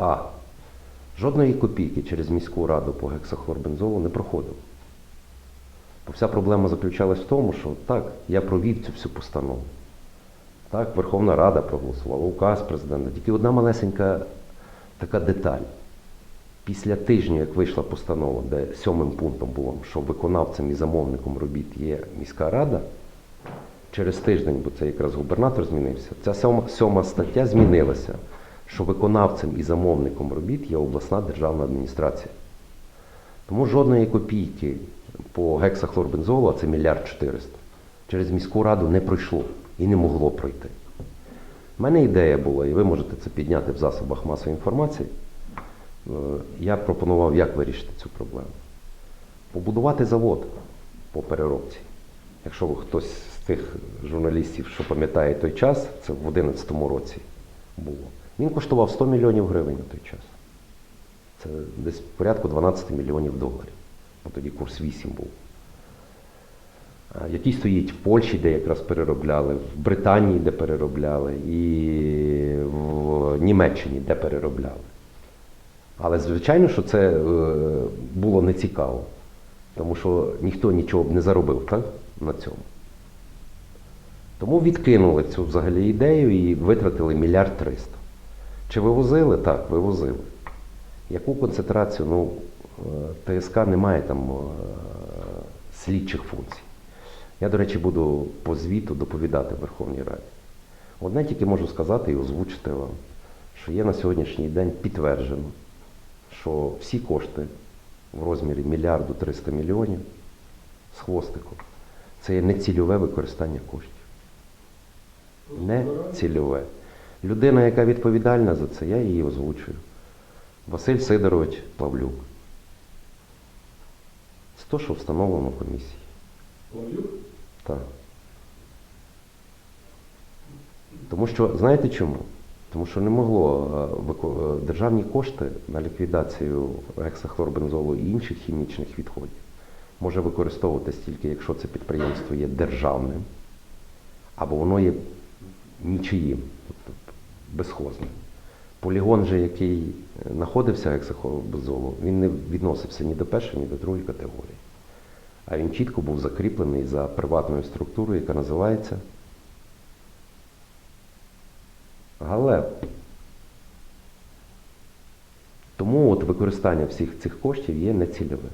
А. Жодної копійки через міську раду по гексахлорбензолу не проходило. Бо вся проблема заключалась в тому, що так, я провів цю всю постанову. Так, Верховна Рада проголосувала, указ президента. Тільки одна малесенька така деталь. Після тижня, як вийшла постанова, де сьомим пунктом було, що виконавцем і замовником робіт є міська рада, через тиждень, бо це якраз губернатор змінився, ця сьома, сьома стаття змінилася, що виконавцем і замовником робіт є обласна державна адміністрація. Тому жодної копійки по гексахлорбензолу, а це мільярд 400, через міську раду не пройшло і не могло пройти. У мене ідея була, і ви можете це підняти в засобах масової інформації. Е, Я пропонував, як вирішити цю проблему. Побудувати завод по переробці. Якщо хтось з тих журналістів, що пам'ятає той час, це в 2011 році було. Він коштував 100 мільйонів гривень на той час. Це десь порядку 12 мільйонів доларів. Бо тоді курс 8 був. Який стоїть в Польщі, де якраз переробляли, в Британії, де переробляли, і в Німеччині, де переробляли. Але звичайно, що це е, було нецікаво, тому що ніхто нічого б не заробив так, на цьому. Тому відкинули цю взагалі ідею і витратили мільярд триста. Чи вивозили? Так, вивозили. Яку концентрацію? Ну, е, ТСК не має там е, слідчих функцій. Я, до речі, буду по звіту доповідати в Верховній Раді. Одне тільки можу сказати і озвучити вам, що є на сьогоднішній день підтверджено, що всі кошти в розмірі мільярду 300 мільйонів з хвостиком це є нецільове використання коштів. Не цільове. Людина, яка відповідальна за це, я її озвучую. Василь Сидорович Павлюк. Це то, що встановлено комісією. Павлюк? Так. Тому що, знаєте чому? Тому що не могло е, е, державні кошти на ліквідацію гексахлорбензолу і інших хімічних відходів може використовуватись тільки, якщо це підприємство є державним, або воно є нічиїм, безхозним. Полігон же, який е, знаходився гексахлорбензолу, він не відносився ні до першої, ні до другої категорії. А він чітко був закріплений за приватною структурою, яка називається Галеп. Тому от використання всіх цих коштів є нецільовим.